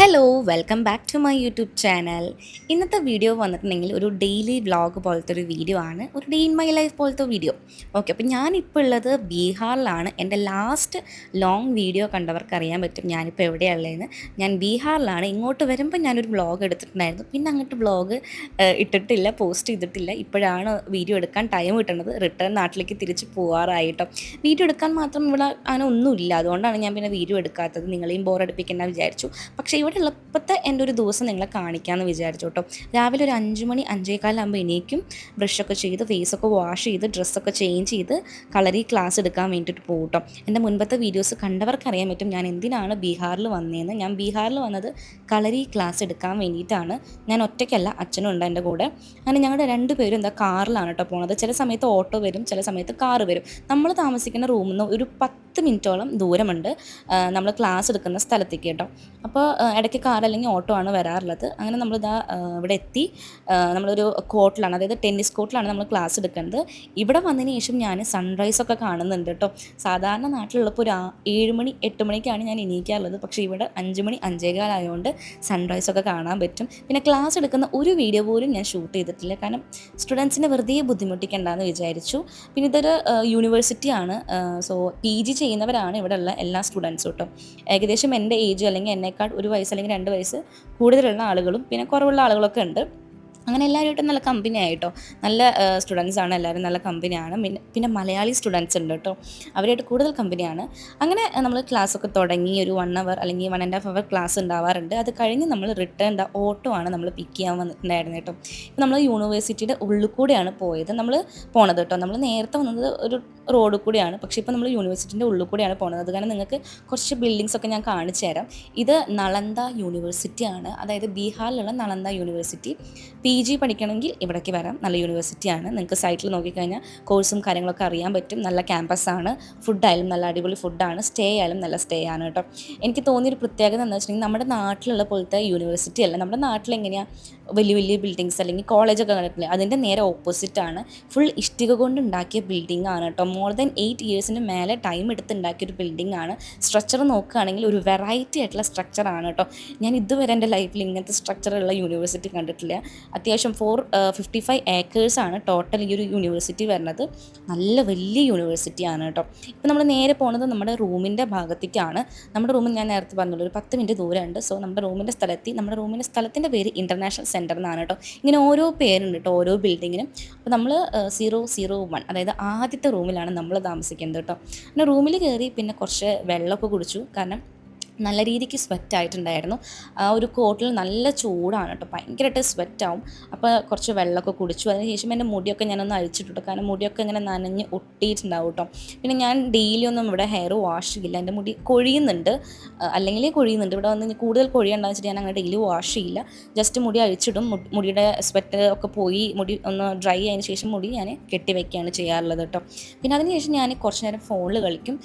Hello welcome back to my YouTube channel ഇന്നത്തെ video വന്നിട്ടുണ്ടെങ്കിൽ ഒരു ഡെയിലി വ്ളോഗ് പോലത്തെ ഒരു വീഡിയോ ആണ്. ഒരു ഡേ ഇൻ മൈ ലൈഫ് പോലത്തെ വീഡിയോ ഓക്കെ അപ്പോൾ ഞാനിപ്പോൾ ഉള്ളത് ബീഹാറിലാണ്. എന്റെ ലാസ്റ്റ് ലോങ് വീഡിയോ കണ്ടവർക്ക് അറിയാൻ പറ്റും ഞാനിപ്പോൾ എവിടെയുള്ളതെന്ന് ഞാൻ ബീഹാറിലാണ്. ഇങ്ങോട്ട് വരുമ്പോൾ ഞാനൊരു വ്ളോഗ് എടുത്തിട്ടുണ്ടായിരുന്നു. പിന്നെ അങ്ങോട്ട് വ്ളോഗ് ഇട്ടിട്ടില്ല പോസ്റ്റ് ചെയ്തിട്ടില്ല. ഇപ്പോഴാണ് വീഡിയോ എടുക്കാൻ ടൈം കിട്ടുന്നത്. റിട്ടേൺ നാട്ടിലേക്ക് തിരിച്ച് പോകാറായിട്ടോ വീഡിയോ എടുക്കാൻ മാത്രം ഇവിടെ അങ്ങനെ ഒന്നുമില്ല. അതുകൊണ്ടാണ് ഞാൻ പിന്നെ വീഡിയോ എടുക്കാത്തത്. നിങ്ങളെയും ബോറടിപ്പിക്കേണ്ട വിചാരിച്ചു. പക്ഷേ എളുപ്പത്തെ എന്റെ ഒരു ദിവസം നിങ്ങളെ കാണിക്കാമെന്ന് വിചാരിച്ചു കേട്ടോ. രാവിലെ ഒരു അഞ്ച് മണി അഞ്ചേകാലാകുമ്പോൾ എണീക്കും ബ്രഷൊക്കെ ചെയ്ത് ഫേസൊക്കെ വാഷ് ചെയ്ത് ഡ്രസ്സൊക്കെ ചേഞ്ച് ചെയ്ത് കളറി ക്ലാസ് എടുക്കാൻ വേണ്ടിയിട്ട് പോകും കേട്ടോ. എന്റെ മുൻപത്തെ വീഡിയോസ് കണ്ടവർക്ക് അറിയാൻ പറ്റും ഞാൻ എന്തിനാണ് ബീഹാറിൽ വന്നതെന്ന് ഞാൻ ബീഹാറിൽ വന്നത് കളറി ക്ലാസ് എടുക്കാൻ വേണ്ടിയിട്ടാണ്. ഞാൻ ഒറ്റയ്ക്കല്ല അച്ഛനും ഉണ്ട് എന്റെ കൂടെ. അങ്ങനെ ഞങ്ങളുടെ രണ്ട് പേരും എന്താ കാറിലാണ് കേട്ടോ പോണത്. ചില സമയത്ത് ഓട്ടോ വരും ചില സമയത്ത് കാറ് വരും. നമ്മൾ താമസിക്കുന്ന റൂമിൽ നിന്ന് ഒരു പത്ത് മിനിറ്റോളം ദൂരമുണ്ട് നമ്മൾ ക്ലാസ് എടുക്കുന്ന സ്ഥലത്തേക്ക് കേട്ടോ. അപ്പോൾ ഇടയ്ക്ക് കാർ അല്ലെങ്കിൽ ഓട്ടോ ആണ് വരാറുള്ളത്. അങ്ങനെ നമ്മളിതാ ഇവിടെ എത്തി. നമ്മളൊരു കോട്ടിലാണ് അതായത് ടെന്നീസ് കോട്ടിലാണ് നമ്മൾ ക്ലാസ് എടുക്കുന്നത്. ഇവിടെ വന്നതിന് ശേഷം ഞാൻ സൺറൈസ് ഒക്കെ കാണുന്നുണ്ട് കേട്ടോ. സാധാരണ നാട്ടിലുള്ളപ്പോൾ ഒരു ഏഴ് മണി എട്ട് മണിക്കാണ് ഞാൻ എണീക്കാറുള്ളത്. പക്ഷേ ഇവിടെ അഞ്ച് മണി അഞ്ചേകാലായതുകൊണ്ട് സൺറൈസ് ഒക്കെ കാണാൻ പറ്റും. പിന്നെ ക്ലാസ് എടുക്കുന്ന ഒരു വീഡിയോ പോലും ഞാൻ ഷൂട്ട് ചെയ്തിട്ടില്ല. കാരണം സ്റ്റുഡൻസിനെ വെറുതെ ബുദ്ധിമുട്ടിക്കണ്ടെന്ന് വിചാരിച്ചു. പിന്നെ ഇതൊരു യൂണിവേഴ്സിറ്റിയാണ് സോ പി ജി ചെയ്യുന്നവരാണ് ഇവിടെ ഉള്ള എല്ലാ സ്റ്റുഡൻസും കേട്ടോ. ഏകദേശം എന്റെ ഏജ് അല്ലെങ്കിൽ എന്നെക്കാൾ ഒരു വയസ്സ് അല്ലെങ്കിൽ രണ്ട് വയസ്സ് കൂടുതലുള്ള ആളുകളും പിന്നെ കുറവുള്ള ആളുകളൊക്കെ ഉണ്ട്. അങ്ങനെ എല്ലാവരുമായിട്ടും നല്ല കമ്പനി ആയിട്ടോ. നല്ല സ്റ്റുഡൻസ് ആണ്. എല്ലാവരും നല്ല കമ്പനിയാണ് പിന്നെ പിന്നെ മലയാളി സ്റ്റുഡൻസ് ഉണ്ട് കേട്ടോ. അവരായിട്ട് കൂടുതൽ കമ്പനിയാണ് അങ്ങനെ നമ്മൾ ക്ലാസ് ഒക്കെ തുടങ്ങി ഒരു വൺ അവർ അല്ലെങ്കിൽ one and half hour class ഉണ്ടാവാറുണ്ട്. അത് കഴിഞ്ഞ് നമ്മൾ റിട്ടേൺ ഓട്ടോ ആണ് നമ്മൾ പിക്ക് ചെയ്യാൻ വന്നിട്ടുണ്ടായിരുന്നത് കേട്ടോ. നമ്മൾ യൂണിവേഴ്സിറ്റിയുടെ ഉള്ളിൽ കൂടെയാണ് പോയത്. നമ്മൾ പോണത് കേട്ടോ. നമ്മൾ നേരത്തെ വന്നത് ഒരു റോഡ് കൂടിയാണ്. പക്ഷേ ഇപ്പോൾ നമ്മൾ യൂണിവേഴ്സിറ്റിന്റെ ഉള്ളിൽ കൂടിയാണ് പോകുന്നത്. അത് കാരണം നിങ്ങൾക്ക് കുറച്ച് ബിൽഡിങ്സ് ഒക്കെ ഞാൻ കാണിച്ചു തരാം. ഇത് നളന്ദ യൂണിവേഴ്സിറ്റി ആണ്. അതായത് ബീഹാറിലുള്ള നളന്ദ യൂണിവേഴ്സിറ്റി. പി ജി പഠിക്കണമെങ്കിൽ ഇവിടേക്ക് വരാം. നല്ല യൂണിവേഴ്സിറ്റിയാണ് നിങ്ങൾക്ക് സൈറ്റിൽ നോക്കിക്കഴിഞ്ഞാൽ കോഴ്സും കാര്യങ്ങളൊക്കെ അറിയാൻ പറ്റും. നല്ല ക്യാമ്പസാണ് ഫുഡായാലും നല്ല അടിപൊളി ഫുഡാണ് സ്റ്റേ ആയാലും നല്ല സ്റ്റേ ആണ് കേട്ടോ. എനിക്ക് തോന്നിയൊരു പ്രത്യേകത എന്ന് വെച്ചിട്ടുണ്ടെങ്കിൽ നമ്മുടെ നാട്ടിലുള്ള പോലത്തെ യൂണിവേഴ്സിറ്റി അല്ല. നമ്മുടെ നാട്ടിൽ എങ്ങനെയാണ് വലിയ വലിയ ബിൽഡിങ്സ് അല്ലെങ്കിൽ കോളേജൊക്കെ കണ്ടിട്ടില്ല? അതിന്റെ നേരെ ഓപ്പോസിറ്റ് ആണ്. ഫുൾ ഇഷ്ടിക കൊണ്ട് ഉണ്ടാക്കിയ ബിൽഡിംഗ് ആണ് കേട്ടോ. മോർ ദാൻ എയ്റ്റ് ഇയേഴ്സിന് മേലെ ടൈം എടുത്തുണ്ടാക്കിയ ഒരു ബിൽഡിംഗ് ആണ്. സ്ട്രക്ചർ നോക്കുകയാണെങ്കിൽ ഒരു വെറൈറ്റി ആയിട്ടുള്ള സ്ട്രക്ചർ ആണ് കേട്ടോ. ഞാൻ ഇതുവരെ എന്റെ ലൈഫിൽ ഇങ്ങനത്തെ സ്ട്രക്ചറുള്ള യൂണിവേഴ്സിറ്റി കണ്ടിട്ടില്ല. അത്യാവശ്യം ഫോർ ഫിഫ്റ്റി ഫൈവ് ആണ് ടോട്ടൽ ഈ ഒരു യൂണിവേഴ്സിറ്റി വരുന്നത്. നല്ല വലിയ യൂണിവേഴ്സിറ്റി ആണ് കേട്ടോ. ഇപ്പം നമ്മൾ നേരെ പോണത് നമ്മുടെ റൂമിന്റെ ഭാഗത്തേക്കാണ്. നമ്മുടെ റൂമിൽ ഞാൻ നേരത്തെ പറഞ്ഞുള്ളൂ ഒരു പത്ത് മിനിറ്റ് ദൂരമുണ്ട്. സോ നമ്മുടെ റൂമിന്റെ സ്ഥലത്തി നമ്മുടെ റൂമിന്റെ സ്ഥലത്തിന്റെ പേര് ഇന്റർനാഷണൽ സെന്റർ എന്നാണ് കേട്ടോ. ഇങ്ങനെ ഓരോ പേരുണ്ട് കേട്ടോ ഓരോ ബിൽഡിങ്ങിനും അപ്പോൾ നമ്മൾ സീറോ സീറോ വൺ അതായത് ആദ്യത്തെ റൂമിലാണ് നമ്മൾ താമസിക്കുന്നത് കേട്ടോ പിന്നെ റൂമിൽ കയറി പിന്നെ കുറച്ച് വെള്ളമൊക്കെ കുടിച്ചു. കാരണം നല്ല രീതിക്ക് സ്വെറ്റ് ആയിട്ടുണ്ടായിരുന്നു. ആ ഒരു കോട്ടിൽ നല്ല ചൂടാണ് കേട്ടോ ഭയങ്കരമായിട്ട് സ്വെറ്റ് ആവും. അപ്പോൾ കുറച്ച് വെള്ളമൊക്കെ കുടിച്ചു. അതിനുശേഷം എന്റെ മുടിയൊക്കെ ഞാനൊന്ന് അഴിച്ചിട്ടു കാരണം മുടിയൊക്കെ ഇങ്ങനെ നനഞ്ഞ് ഒട്ടിയിട്ടുണ്ടാവും കേട്ടോ പിന്നെ ഞാൻ ഡെയിലി ഒന്നും ഇവിടെ ഹെയർ വാഷ് ചെയ്യില്ല. എന്റെ മുടി കൊഴിയുന്നുണ്ട്. അല്ലെങ്കിൽ കൊഴിയുന്നുണ്ട്. ഇവിടെ വന്ന് കൂടുതൽ കൊഴിയുണ്ടാന്ന് വെച്ചിട്ട് ഞാൻ അങ്ങനെ ഡെയിലി വാഷ് ചെയ്യില്ല. ജസ്റ്റ് മുടി അഴിച്ചിടും. മുടിയുടെ സ്വെറ്റ് ഒക്കെ പോയി. മുടി ഒന്ന് ഡ്രൈ ആയതിനു ശേഷം മുടി ഞാൻ കെട്ടിവെക്കുകയാണ് ചെയ്യാറുള്ളത് കേട്ടോ പിന്നെ അതിനുശേഷം ഞാൻ കുറച്ച് നേരം ഫോണിൽ കളിക്കും.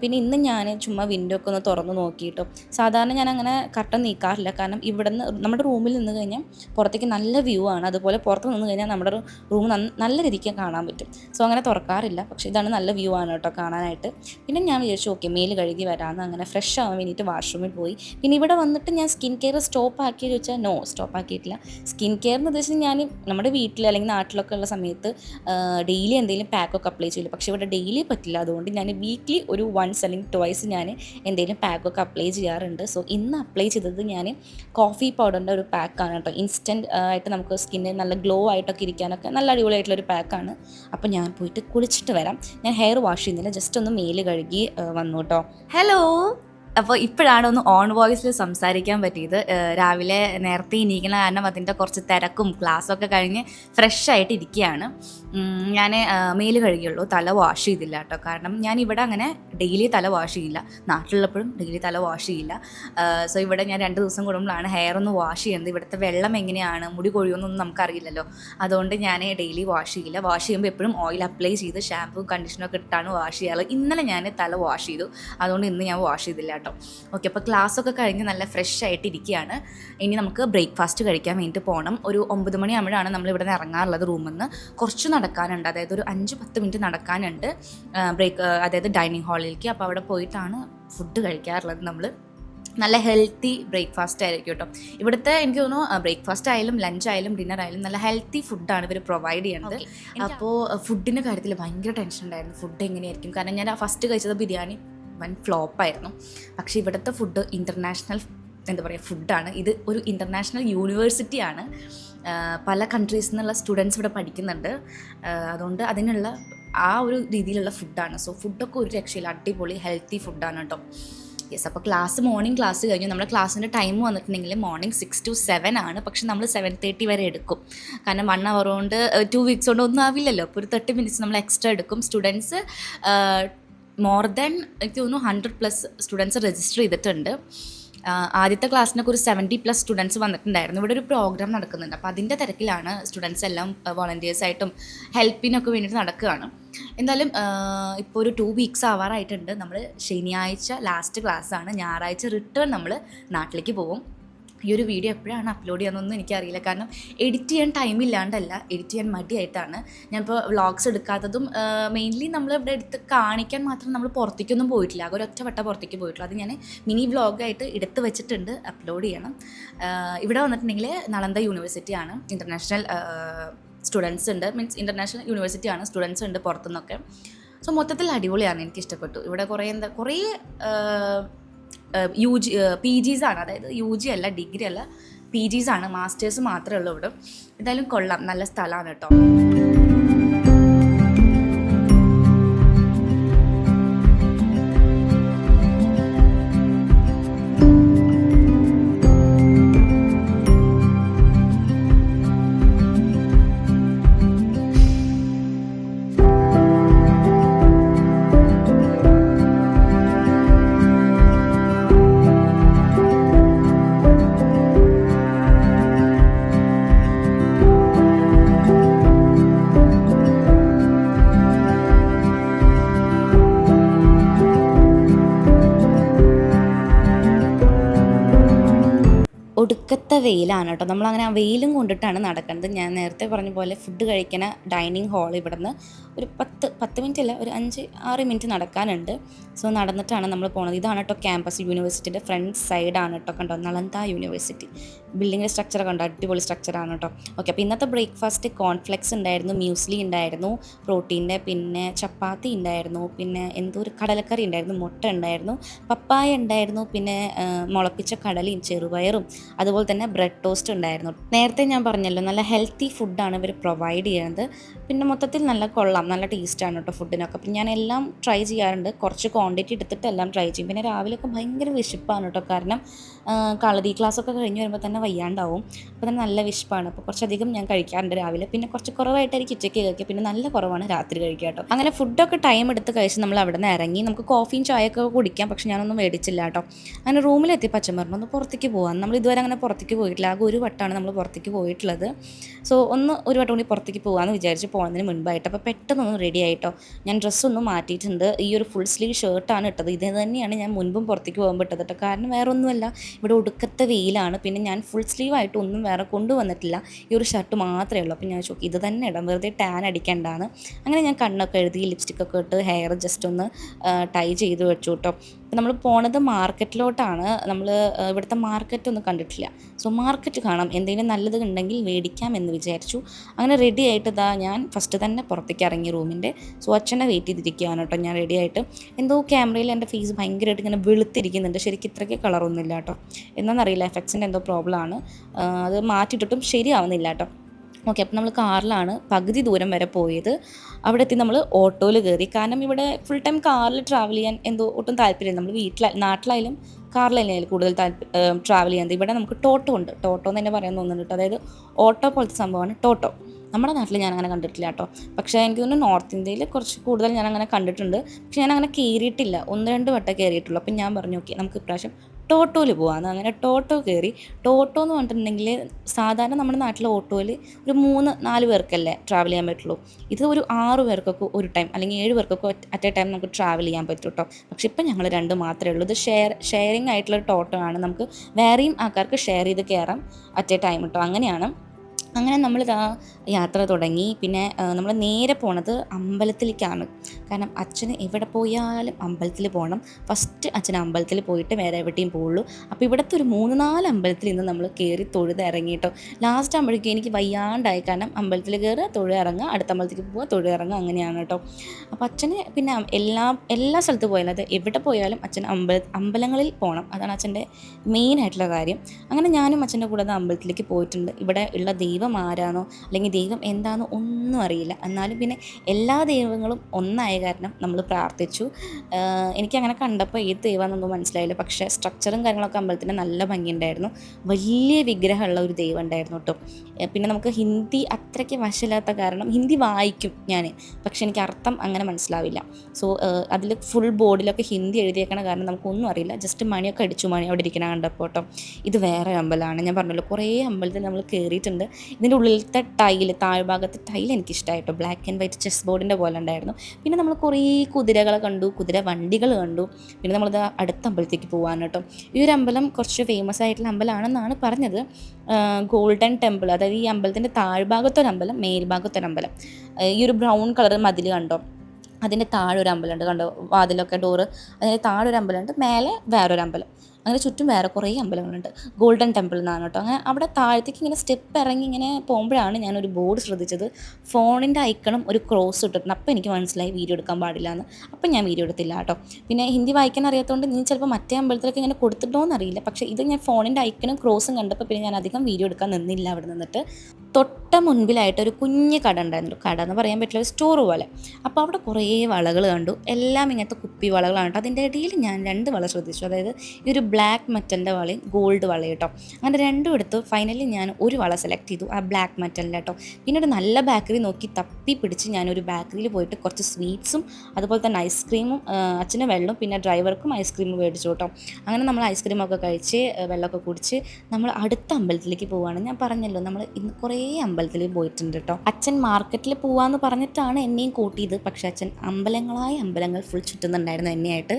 പിന്നെ ഇന്ന് ഞാൻ ചുമ്മാ വിൻഡോ ഒക്കെ ഒന്ന് തുറന്ന് നോക്കിയിട്ടോ സാധാരണ ഞാൻ അങ്ങനെ കർട്ടൻ നീക്കാറില്ല. കാരണം ഇവിടെ നിന്ന് നമ്മുടെ റൂമിൽ നിന്ന് കഴിഞ്ഞാൽ പുറത്തേക്ക് നല്ല വ്യൂ ആണ്. അതുപോലെ പുറത്ത് നിന്ന് കഴിഞ്ഞാൽ നമ്മുടെ റൂം നല്ല രീതിക്ക് കാണാൻ പറ്റും. സോ അങ്ങനെ തുറക്കാറില്ല. പക്ഷേ ഇതാണ് നല്ല വ്യൂ ആണ് കേട്ടോ കാണാനായിട്ട്. പിന്നെ ഞാൻ വിചാരിച്ചു ഓക്കെ മേൽ കഴുകി വരാമെന്ന്. അങ്ങനെ ഫ്രഷ് ആവാൻ വേണ്ടിയിട്ട് വാഷ്റൂമിൽ പോയി. പിന്നെ ഇവിടെ വന്നിട്ട് ഞാൻ സ്കിൻ കെയർ സ്റ്റോപ്പ് ആക്കിയെന്ന് ചോദിച്ചാൽ നോ സ്റ്റോപ്പ് ആക്കിയിട്ടില്ല. സ്കിൻ കെയർ എന്ന് ഉദ്ദേശിച്ച് ഞാൻ നമ്മുടെ വീട്ടിൽ അല്ലെങ്കിൽ നാട്ടിലൊക്കെ ഉള്ള സമയത്ത് ഡെയിലി എന്തെങ്കിലും പാക്കൊക്കെ അപ്ലൈ ചെയ്യില്ല പക്ഷേ ഇവിടെ ഡെയിലി പറ്റില്ല. അതുകൊണ്ട് ഞാൻ വീക്ക്ലി ഒരു വൺസ് അല്ലെങ്കിൽ ട്വൈസ് ഞാൻ എന്തെങ്കിലും പാക്കൊക്കെ അപ്ലൈ ചെയ്യാറുണ്ട്. സോ ഇന്ന് അപ്ലൈ ചെയ്തത് ഞാൻ കോഫി പൗഡറിന്റെ ഒരു പാക്കാണ് കേട്ടോ. ഇൻസ്റ്റന്റ് ആയിട്ട് നമുക്ക് സ്കിന്നിന് നല്ല ഗ്ലോ ആയിട്ടൊക്കെ ഇരിക്കാനൊക്കെ നല്ല അടിപൊളിയായിട്ടുള്ളൊരു പാക്കാണ് അപ്പോൾ ഞാൻ പോയിട്ട് കുളിച്ചിട്ട് വരാം. ഞാൻ ഹെയർ വാഷ് ചെയ്യുന്നില്ല. ജസ്റ്റ് ഒന്ന് മേൽ കഴുകി വന്നു കേട്ടോ. ഹലോ അപ്പോൾ ഇപ്പോഴാണ് ഒന്ന് ഓൺ വോയിസിൽ സംസാരിക്കാൻ പറ്റിയത്. രാവിലെ നേരത്തെ എണീക്കണ കാരണം അതിന്റെ കുറച്ച് തിരക്കും ക്ലാസ്സൊക്കെ കഴിഞ്ഞ് ഫ്രഷ് ആയിട്ട് ഇരിക്കുകയാണ്. ഞാൻ മേൽ കഴുകിയുള്ളൂ. തല വാഷ് ചെയ്തില്ല കേട്ടോ. കാരണം ഞാൻ ഇവിടെ അങ്ങനെ ഡെയിലി തല വാഷ് ചെയ്യില്ല. നാട്ടിലുള്ളപ്പോഴും ഡെയിലി തല വാഷ് ചെയ്യില്ല. സോ ഇവിടെ ഞാൻ രണ്ട് ദിവസം കൂടുമ്പോഴാണ് ഹെയർ ഒന്ന് വാഷ് ചെയ്യുന്നത്. ഇവിടുത്തെ വെള്ളം എങ്ങനെയാണ്? മുടി കൊഴിയുമെന്നൊന്നും നമുക്കറിയില്ലല്ലോ. അതുകൊണ്ട് ഞാൻ ഡെയിലി വാഷ് ചെയ്യില്ല. വാഷ് ചെയ്യുമ്പോൾ എപ്പോഴും ഓയിൽ അപ്ലൈ ചെയ്ത് ഷാമ്പൂ കണ്ടീഷനൊക്കെ ഇട്ടാണ് വാഷ് ചെയ്യാറ്. ഇന്നലെ ഞാൻ തല വാഷ് ചെയ്തു. അതുകൊണ്ട് ഇന്ന് ഞാൻ വാഷ് ചെയ്തില്ല കേട്ടോ. ഓക്കെ അപ്പോൾ ക്ലാസ്സൊക്കെ കഴിഞ്ഞ് നല്ല ഫ്രഷ് ആയിട്ട് ഇരിക്കുകയാണ് ഇനി നമുക്ക് ബ്രേക്ക്ഫാസ്റ്റ് കഴിക്കാൻ വേണ്ടിയിട്ട് പോകണം ഒരു ഒമ്പത് മണിയാകുമ്പോഴാണ് നമ്മൾ ഇവിടെ നിന്ന് ഇറങ്ങാറുള്ളത് റൂമിൽ നിന്ന് കുറച്ച് നടക്കാനുണ്ട്. അതായത് ഒരു അഞ്ച് പത്ത് മിനിറ്റ് നടക്കാനുണ്ട്. ബ്രേക്ക് അതായത് ഡൈനിങ് ഹാളിലേക്ക് അപ്പോൾ അവിടെ പോയിട്ടാണ് ഫുഡ് കഴിക്കാറുള്ളത് നമ്മൾ നല്ല ഹെൽത്തി ബ്രേക്ക്ഫാസ്റ്റ് ആയിരിക്കും കേട്ടോ. ഇവിടുത്തെ എനിക്ക് തോന്നുന്നു ബ്രേക്ക്ഫാസ്റ്റ് ആയാലും ലഞ്ച് ആയാലും ഡിന്നർ ആയാലും നല്ല ഹെൽത്തി ഫുഡാണ് ഇവർ പ്രൊവൈഡ് ചെയ്യുന്നത് അപ്പോൾ ഫുഡിന്റെ കാര്യത്തിൽ ഭയങ്കര ടെൻഷൻ ഉണ്ടായിരുന്നു. ഫുഡ് എങ്ങനെയായിരിക്കും? കാരണം ഞാൻ ഫസ്റ്റ് കഴിച്ചത് ബിരിയാണി. വൻ ഫ്ലോപ്പായിരുന്നു. പക്ഷേ ഇവിടുത്തെ ഫുഡ് ഇന്റർനാഷണൽ എന്താ പറയുക ഫുഡാണ്. ഇത് ഒരു ഇന്റർനാഷണൽ യൂണിവേഴ്സിറ്റിയാണ്. പല കൺട്രീസിൽ നിന്നുള്ള സ്റ്റുഡൻസ് ഇവിടെ പഠിക്കുന്നുണ്ട്. അതുകൊണ്ട് അതിനുള്ള ആ ഒരു രീതിയിലുള്ള ഫുഡാണ്. സോ ഫുഡൊക്കെ ഒരു രക്ഷയില്ല. അടിപൊളി ഹെൽത്തി ഫുഡാണ് കേട്ടോ. യെസ് അപ്പോൾ ക്ലാസ് മോർണിംഗ് ക്ലാസ് കഴിഞ്ഞു. നമ്മുടെ ക്ലാസ്സിന്റെ ടൈം വന്നിട്ടുണ്ടെങ്കിൽ മോർണിംഗ് സിക്സ് ടു സെവൻ ആണ്. പക്ഷെ നമ്മൾ സെവൻ തേർട്ടി വരെ എടുക്കും. കാരണം വൺ അവർ കൊണ്ട് ടു വീക്സ് കൊണ്ട് ഒന്നും ആവില്ലല്ലോ. അപ്പോൾ ഒരു തേർട്ടി മിനിറ്റ്സ് നമ്മൾ എക്സ്ട്രാ എടുക്കും. സ്റ്റുഡൻസ് മോർ ദാൻ എനിക്ക് തോന്നുന്നു ഹൺഡ്രഡ് പ്ലസ് സ്റ്റുഡൻസ് രജിസ്റ്റർ ചെയ്തിട്ടുണ്ട്. ആദ്യത്തെ ക്ലാസ്സിനൊക്കെ ഒരു സെവന്റി പ്ലസ് സ്റ്റുഡൻസ് വന്നിട്ടുണ്ടായിരുന്നു. ഇവിടെ ഒരു പ്രോഗ്രാം നടക്കുന്നുണ്ട്. അപ്പോൾ അതിന്റെ തിരക്കിലാണ് സ്റ്റുഡൻസ് എല്ലാം വോളണ്ടിയേഴ്സ് ആയിട്ടും ഹെൽപ്പിനൊക്കെ വേണ്ടിയിട്ട് നടക്കുകയാണ്. എന്തായാലും ഇപ്പോൾ ഒരു ടു വീക്സ് ആവാറായിട്ടുണ്ട്. നമ്മൾ ശനിയാഴ്ച ലാസ്റ്റ് ക്ലാസ്സാണ് ഞായറാഴ്ച റിട്ടേൺ നമ്മൾ നാട്ടിലേക്ക് പോകും. ഈ ഒരു വീഡിയോ എപ്പോഴാണ് അപ്ലോഡ് ചെയ്യാമെന്നൊന്നും എനിക്കറിയില്ല. കാരണം എഡിറ്റ് ചെയ്യാൻ ടൈം ഇല്ലാണ്ടല്ല എഡിറ്റ് ചെയ്യാൻ മടിയായിട്ടാണ്. ഞാനിപ്പോൾ വ്ളോഗ്സ് എടുക്കാത്തതും മെയിൻലി നമ്മൾ ഇവിടെ എടുത്ത് കാണിക്കാൻ മാത്രം നമ്മൾ പുറത്തേക്കൊന്നും പോയിട്ടില്ല. ആകെ ഒരൊറ്റ വട്ട പുറത്തേക്ക് പോയിട്ടുള്ളൂ. അത് ഞാൻ മിനി വ്ളോഗായിട്ട് എടുത്ത് വെച്ചിട്ടുണ്ട് അപ്ലോഡ് ചെയ്യണം. ഇവിടെ വന്നിട്ടുണ്ടെങ്കിൽ നളന്ദ യൂണിവേഴ്സിറ്റിയാണ് ഇന്റർനാഷണൽ സ്റ്റുഡൻസ് ഉണ്ട്. മീൻസ് ഇന്റർനാഷണൽ യൂണിവേഴ്സിറ്റിയാണ് സ്റ്റുഡൻസ് ഉണ്ട് പുറത്തുനിന്നൊക്കെ. സോ മൊത്തത്തിൽ അടിപൊളിയാണ്. എനിക്ക് ഇഷ്ടപ്പെട്ടു ഇവിടെ കുറേ എന്താ കുറേ യു ജി പി ജീസ് ആണ്. അതായത് യു ജി അല്ല ഡിഗ്രി അല്ല പി ജീസ് ആണ്. മാസ്റ്റേഴ്സ് മാത്രമേ ഉള്ളൂ ഇവിടെ. എന്തായാലും കൊള്ളാം. നല്ല സ്ഥലമാണ് കേട്ടോ. ഒടുക്കത്തെ വെയിലാണ് കേട്ടോ. നമ്മളങ്ങനെ ആ വെയിലും കൊണ്ടിട്ടാണ് നടക്കുന്നത് ഞാൻ നേരത്തെ പറഞ്ഞ പോലെ ഫുഡ് കഴിക്കണ ഡൈനിങ് ഹാൾ ഇവിടുന്ന് ഒരു പത്ത് പത്ത് മിനിറ്റ് അല്ല ഒരു അഞ്ച് ആറ് മിനിറ്റ് നടക്കാനുണ്ട്. സോ നടന്നിട്ടാണ് നമ്മൾ പോകുന്നത് ഇതാണ് കേട്ടോ ക്യാമ്പസ് യൂണിവേഴ്സിറ്റിയുടെ ഫ്രണ്ട് സൈഡാണ് കേട്ടോ കണ്ടോ? നളന്ത യൂണിവേഴ്സിറ്റി ബിൽഡിങ്ങിന്റെ സ്ട്രക്ചർ കണ്ടോ? അടിപൊളി സ്ട്രക്ചറാണ് കേട്ടോ. ഓക്കെ അപ്പോൾ ഇന്നത്തെ ബ്രേക്ക്ഫാസ്റ്റ് കോൺഫ്ലെക്സ് ഉണ്ടായിരുന്നു മ്യൂസ്ലി ഉണ്ടായിരുന്നു പ്രോട്ടീന്റെ പിന്നെ ചപ്പാത്തി ഉണ്ടായിരുന്നു പിന്നെ എന്തോ ഒരു കടലക്കറി ഉണ്ടായിരുന്നു മുട്ട ഉണ്ടായിരുന്നു പപ്പായ ഉണ്ടായിരുന്നു പിന്നെ മുളപ്പിച്ച കടലയും ചെറുപയറും. അതുപോലെ തന്നെ ബ്രെഡ് ടോസ്റ്റ് ഉണ്ടായിരുന്നു. നേരത്തെ ഞാൻ പറഞ്ഞല്ലോ നല്ല ഹെൽത്തി ഫുഡാണ് ഇവർ പ്രൊവൈഡ് ചെയ്യുന്നത്. പിന്നെ മൊത്തത്തിൽ നല്ല കൊള്ളാം നല്ല ടേസ്റ്റാണ് കേട്ടോ ഫുഡിനൊക്കെ അപ്പം ഞാൻ എല്ലാം ട്രൈ ചെയ്യാറുണ്ട്. കുറച്ച് ക്വാണ്ടിറ്റി എടുത്തിട്ട് എല്ലാം ട്രൈ ചെയ്യും. പിന്നെ രാവിലെയൊക്കെ ഭയങ്കര വിശപ്പാണ് കേട്ടോ കാരണം കളതി ക്ലാസ്സൊക്കെ കഴിഞ്ഞ് വരുമ്പോൾ തന്നെ വയ്യാണ്ടാവും. അപ്പോൾ തന്നെ നല്ല വിശപ്പാണ്. അപ്പോൾ കുറച്ചധികം ഞാൻ കഴിക്കാറുണ്ട് രാവിലെ. പിന്നെ കുറച്ച് കുറവായിട്ടായിരിക്കും ഉച്ചയ്ക്ക് കഴിക്കുക. പിന്നെ നല്ല കുറവാണ് രാത്രി കഴിക്കുക കേട്ടോ അങ്ങനെ ഫുഡൊക്കെ ടൈം എടുത്ത് കഴിച്ച് നമ്മൾ അവിടെ നിന്ന് ഇറങ്ങി. നമുക്ക് കോഫിയും ചായയൊക്കെ കുടിക്കാം. പക്ഷെ ഞാനൊന്നും മേടിച്ചില്ല കേട്ടോ അങ്ങനെ റൂമിലെത്തി അച്ഛൻ പറഞ്ഞു ഒന്ന് പുറത്തേക്ക് പോകാം നമ്മൾ ഇതുവരെ അങ്ങനെ പുറത്തേക്ക് പോയിട്ടില്ല. ആകെ ഒരു വട്ടമാണ് നമ്മൾ പുറത്തേക്ക് പോയിട്ടുള്ളത്. സോ ഒന്ന് ഒരു വട്ടം കൂടി പുറത്തേക്ക് പോകാമെന്ന് വിചാരിച്ച് പോകുന്നതിന് മുൻപായിട്ട്. അപ്പോൾ പെട്ടെന്നൊന്ന് റെഡി ആയിട്ടോ. ഞാൻ ഡ്രസ്സൊന്നും മാറ്റിയിട്ടുണ്ട്. ഈ ഒരു ഫുൾ സ്ലീവ് ഷർട്ടാണ് ഇട്ടത്. ഇത് തന്നെയാണ് ഞാൻ മുൻപും പുറത്തേക്ക് പോകുമ്പോൾ ഇട്ടത് കേട്ടോ. കാരണം വേറെ ഒന്നുമല്ല ഇവിടെ ഒടുക്കത്തെ വെയിലാണ്. പിന്നെ ഞാൻ ഫുൾ സ്ലീവ് ആയിട്ട് ഒന്നും വേറെ കൊണ്ടുവന്നിട്ടില്ല. ഈ ഒരു ഷർട്ട് മാത്രമേ ഉള്ളൂ. അപ്പോൾ ഞാൻ ചോദിക്കും ഇത് തന്നെ ഇടാം. വെറുതെ ടാൻ അടിക്കേണ്ടതാണ് അങ്ങനെ ഞാൻ കണ്ണൊക്കെ എഴുതി ലിപ്സ്റ്റിക്കൊക്കെ ഇട്ട് ഹെയർ ജസ്റ്റ് ഒന്ന് ടൈ ചെയ്ത് വെച്ചു കേട്ടോ. നമ്മൾ പോണത് മാർക്കറ്റിലോട്ടാണ്. നമ്മൾ ഇവിടുത്തെ മാർക്കറ്റ് ഒന്നും കണ്ടിട്ടില്ല. സോ മാർക്കറ്റ് കാണാം. എന്തെങ്കിലും നല്ലത് ഉണ്ടെങ്കിൽ മേടിക്കാം എന്ന് വിചാരിച്ചു. അങ്ങനെ റെഡി ആയിട്ട് ഇതാ ഞാൻ ഫസ്റ്റ് തന്നെ പുറത്തേക്ക് ഇറങ്ങി റൂമിന്റെ. സോ അച്ഛനെ വെയിറ്റ് ചെയ്തിരിക്കുകയാണ് കേട്ടോ ഞാൻ റെഡി ആയിട്ട്. എന്തോ ക്യാമറയിൽ എന്റെ ഫേസ് ഭയങ്കരമായിട്ട് ഇങ്ങനെ വെളുത്തിരിക്കുന്നുണ്ട്. ശരിക്കും ഇത്രയ്ക്ക് കളറൊന്നുമില്ല കേട്ടോ. എന്താണെന്നറിയില്ല എഫക്ട്സിന്റെ എന്തോ പ്രോബ്ലമാണ് അത് മാറ്റിയിട്ടിട്ടും ശരിയാവുന്നില്ല കേട്ടോ. ഓക്കെ അപ്പം നമ്മൾ കാറിലാണ് പകുതി ദൂരം വരെ പോയത്. അവിടെ എത്തി നമ്മൾ ഓട്ടോയിൽ കയറി. കാരണം ഇവിടെ ഫുൾ ടൈം കാറിൽ ട്രാവൽ ചെയ്യാൻ എന്തോ ഒട്ടും താല്പര്യമില്ല. നമ്മൾ വീട്ടിൽ നാട്ടിലായാലും കാറിലായാലും കൂടുതൽ താല്പര്യം ട്രാവൽ ചെയ്യുന്നത് ഇവിടെ നമുക്ക് ടോട്ടോ ഉണ്ട്. ടോട്ടോ എന്ന് തന്നെ പറയാൻ തോന്നുന്നുണ്ട് അതായത് ഓട്ടോ പോലത്തെ സംഭവമാണ് ടോട്ടോ. നമ്മുടെ നാട്ടിൽ ഞാൻ അങ്ങനെ കണ്ടിട്ടില്ല കേട്ടോ. പക്ഷേ എനിക്ക് തോന്നുന്നു നോർത്ത് ഇന്ത്യയിൽ കുറച്ച് കൂടുതൽ ഞാൻ അങ്ങനെ കണ്ടിട്ടുണ്ട്. പക്ഷെ ഞാൻ അങ്ങനെ കയറിയിട്ടില്ല. ഒന്ന് രണ്ട് വട്ടം കയറിയിട്ടുള്ളൂ. അപ്പം ഞാൻ പറഞ്ഞു ഓക്കെ നമുക്ക് ഇപ്രാവശ്യം ടോട്ടോയിൽ പോകാമെന്ന് അങ്ങനെ ടോട്ടോ കയറി ടോട്ടോ എന്ന് പറഞ്ഞിട്ടുണ്ടെങ്കിൽ സാധാരണ നമ്മുടെ നാട്ടിലെ ഓട്ടോയിൽ ഒരു മൂന്ന് നാല് പേർക്കല്ലേ ട്രാവൽ ചെയ്യാൻ പറ്റുള്ളൂ. ഇത് ഒരു ആറ് പേർക്കൊക്കെ ഒരു ടൈം അല്ലെങ്കിൽ ഏഴ് പേർക്കൊക്കെ അറ്റ് എ ടൈം നമുക്ക് ട്രാവൽ ചെയ്യാൻ പറ്റും കേട്ടോ പക്ഷെ ഇപ്പം ഞങ്ങൾ രണ്ട് മാത്രമേ ഉള്ളൂ. ഇത് ഷെയർ ഷെയറിങ് ആയിട്ടുള്ള ടോട്ടോ ആണ്. നമുക്ക് വേറെയും ആൾക്കാർക്ക് ഷെയർ ചെയ്ത് കയറാം അറ്റ് എ ടൈം കേട്ടോ അങ്ങനെയാണ്. അങ്ങനെ നമ്മൾ യാത്ര തുടങ്ങി. പിന്നെ നമ്മൾ നേരെ പോണത് അമ്പലത്തിലേക്കാണ്. കാരണം അച്ഛന് എവിടെ പോയാലും അമ്പലത്തിൽ പോകണം ഫസ്റ്റ് അച്ഛൻ അമ്പലത്തിൽ പോയിട്ട് വേറെ എവിടെയും പോവുള്ളൂ. അപ്പോൾ ഇവിടുത്തെ ഒരു മൂന്ന് നാല് അമ്പലത്തിൽ ഇന്ന് നമ്മൾ കയറി തൊഴുത് ഇറങ്ങിയിട്ടോ ലാസ്റ്റ് ആകുമ്പോഴേക്കും എനിക്ക് വയ്യാണ്ടായി. കാരണം അമ്പലത്തിൽ കയറുക തൊഴുത് ഇറങ്ങുക അടുത്ത അമ്പലത്തിൽ പോവുക തൊഴുത് ഇറങ്ങുക അങ്ങനെയാണ് കേട്ടോ അപ്പോൾ അച്ഛന് പിന്നെ എല്ലാ എല്ലാ സ്ഥലത്ത് പോയാലും അത് എവിടെ പോയാലും അച്ഛൻ അമ്പല അമ്പലങ്ങളിൽ പോകണം അതാണ് അച്ഛന്റെ മെയിൻ ആയിട്ടുള്ള കാര്യം. അങ്ങനെ ഞാനും അച്ഛന്റെ കൂടെ അമ്പലത്തിലേക്ക് പോയിട്ടുണ്ട്. ഇവിടെ ഉള്ള ദൈവം ആരാണോ അല്ലെങ്കിൽ ദൈവം എന്താണോ ഒന്നും അറിയില്ല. എന്നാലും പിന്നെ എല്ലാ ദൈവങ്ങളും ഒന്നായ കാരണം നമ്മൾ പ്രാർത്ഥിച്ചു. എനിക്ക് എനിക്കങ്ങനെ കണ്ടപ്പോൾ ഏത് ദൈവമാണെന്നൊന്നും മനസ്സിലായില്ല. പക്ഷേ സ്ട്രക്ചറും കാര്യങ്ങളൊക്കെ അമ്പലത്തിന് നല്ല ഭംഗിയുണ്ടായിരുന്നു. വലിയ വിഗ്രഹമുള്ള ഒരു ദൈവം ഉണ്ടായിരുന്നു കേട്ടോ. പിന്നെ നമുക്ക് ഹിന്ദി അത്രയ്ക്ക് വശമില്ലാത്ത കാരണം ഹിന്ദി വായിക്കും ഞാൻ. പക്ഷെ എനിക്ക് അർത്ഥം അങ്ങനെ മനസ്സിലാവില്ല. സോ അതിൽ ഫുൾ ബോർഡിലൊക്കെ ഹിന്ദി എഴുതിയേക്കണ കാരണം നമുക്കൊന്നും അറിയില്ല. ജസ്റ്റ് മണിയൊക്കെ അടിച്ചു മണി അവിടെ ഇരിക്കണ കണ്ടപ്പോൾ കേട്ടോ. ഇത് വേറെ അമ്പലമാണ്. ഞാൻ പറഞ്ഞല്ലോ കുറേ അമ്പലത്തിൽ നമ്മൾ കയറിയിട്ടുണ്ട്. ഇതിന്റെ ഉള്ളിലത്തെ ടൈൽ താഴ്ഭാഗത്തെ ടൈൽ എനിക്ക് ഇഷ്ടമായിട്ടോ ബ്ലാക്ക് ആൻഡ് വൈറ്റ് ചെസ് ബോർഡിന്റെ പോലെ ഉണ്ടായിരുന്നു. പിന്നെ നമ്മൾ കുറേ കുതിരകളെ കണ്ടു കുതിര വണ്ടികൾ കണ്ടു. പിന്നെ നമ്മളത് അടുത്ത അമ്പലത്തേക്ക് പോകാൻ കേട്ടോ. ഈ ഒരു അമ്പലം കുറച്ച് ഫേമസ് ആയിട്ടുള്ള അമ്പലമാണെന്നാണ് പറഞ്ഞത്. ഗോൾഡൻ ടെമ്പിൾ അതായത് ഈ അമ്പലത്തിന്റെ താഴ്ഭാഗത്തൊരു അമ്പലം മേൽഭാഗത്തൊരു അമ്പലം. ഈ ഒരു ബ്രൗൺ കളർ മതിൽ കണ്ടോ? അതിന്റെ താഴെ ഒരു അമ്പലമുണ്ട് കണ്ടോ? വാതിലൊക്കെ ഡോറ് അതിന്റെ താഴെ ഒരു അമ്പലമുണ്ട് മേലെ വേറൊരു അമ്പലം. അങ്ങനെ ചുറ്റും വേറെ കുറേ അമ്പലങ്ങളുണ്ട്. ഗോൾഡൻ ടെമ്പിൾ എന്നാണ് കേട്ടോ. അങ്ങനെ അവിടെ താഴത്തേക്ക് ഇങ്ങനെ സ്റ്റെപ്പ് ഇറങ്ങി ഇങ്ങനെ പോകുമ്പോഴാണ് ഞാനൊരു ബോർഡ് ശ്രദ്ധിച്ചത്. ഫോണിന്റെ ഐക്കണും ഒരു ക്രോസ് ഇട്ടിട്ടുണ്ട് അപ്പോൾ എനിക്ക് മനസ്സിലായി വീഡിയോ എടുക്കാൻ പാടില്ല എന്ന്. അപ്പം ഞാൻ വീഡിയോ എടുത്തില്ല കേട്ടോ. പിന്നെ ഹിന്ദി വായിക്കാൻ അറിയാത്തതുകൊണ്ട് നീ ചിലപ്പോൾ മറ്റേ അമ്പലത്തിലൊക്കെ ഇങ്ങനെ കൊടുത്തിട്ടോ എന്നറിയില്ല. പക്ഷേ ഇത് ഞാൻ ഫോണിന്റെ ഐക്കണും ക്രോസും കണ്ടപ്പോൾ പിന്നെ ഞാൻ അധികം വീഡിയോ എടുക്കാൻ നിന്നില്ല അവിടെ നിന്നിട്ട്. തൊട്ട മുൻപിലായിട്ട് ഒരു കുഞ്ഞ് കട ഉണ്ടായിരുന്നു. കട എന്ന് പറയാൻ പറ്റില്ല ഒരു സ്റ്റോർ പോലെ. അപ്പോൾ അവിടെ കുറേ വളകൾ കണ്ടു. എല്ലാം ഇങ്ങനത്തെ കുപ്പി വളകളാണ് കേട്ടോ. അതിന്റെ ഇടയിൽ ഞാൻ രണ്ട് വള ശ്രദ്ധിച്ചു. അതായത് ഈ ഒരു ബ്ലാക്ക് മെറ്റലിന്റെ വളയും ഗോൾഡ് വളയും കേട്ടോ. അങ്ങനെ രണ്ടും എടുത്ത് ഫൈനലി ഞാൻ ഒരു വള സെലക്ട് ചെയ്തു ആ ബ്ലാക്ക് മെറ്റലിന്റെ കേട്ടോ. പിന്നെ ഒരു നല്ല ബേക്കറി നോക്കി തപ്പി പിടിച്ച് ഞാനൊരു ബേക്കറിയിൽ പോയിട്ട് കുറച്ച് സ്വീറ്റ്സും അതുപോലെ തന്നെ ഐസ്ക്രീമും അച്ഛന് വെള്ളവും പിന്നെ ഡ്രൈവർക്കും ഐസ്ക്രീം മേടിച്ചു കേട്ടോ. അങ്ങനെ നമ്മൾ ഐസ്ക്രീമൊക്കെ കഴിച്ച് വെള്ളമൊക്കെ കുടിച്ച് നമ്മൾ അടുത്ത അമ്പലത്തിലേക്ക് പോവുകയാണ്. ഞാൻ പറഞ്ഞല്ലോ നമ്മൾ ഇന്ന് കുറേ അമ്പലത്തിൽ പോയിട്ടുണ്ട് കേട്ടോ. അച്ഛൻ മാർക്കറ്റിൽ പോവാന്ന് പറഞ്ഞിട്ടാണ് എന്നെയും കൂട്ടിയത്. പക്ഷേ അച്ഛൻ അമ്പലങ്ങളായ അമ്പലങ്ങൾ ഫുൾ ചുറ്റുന്നുണ്ടായിരുന്നു എന്നെയായിട്ട്.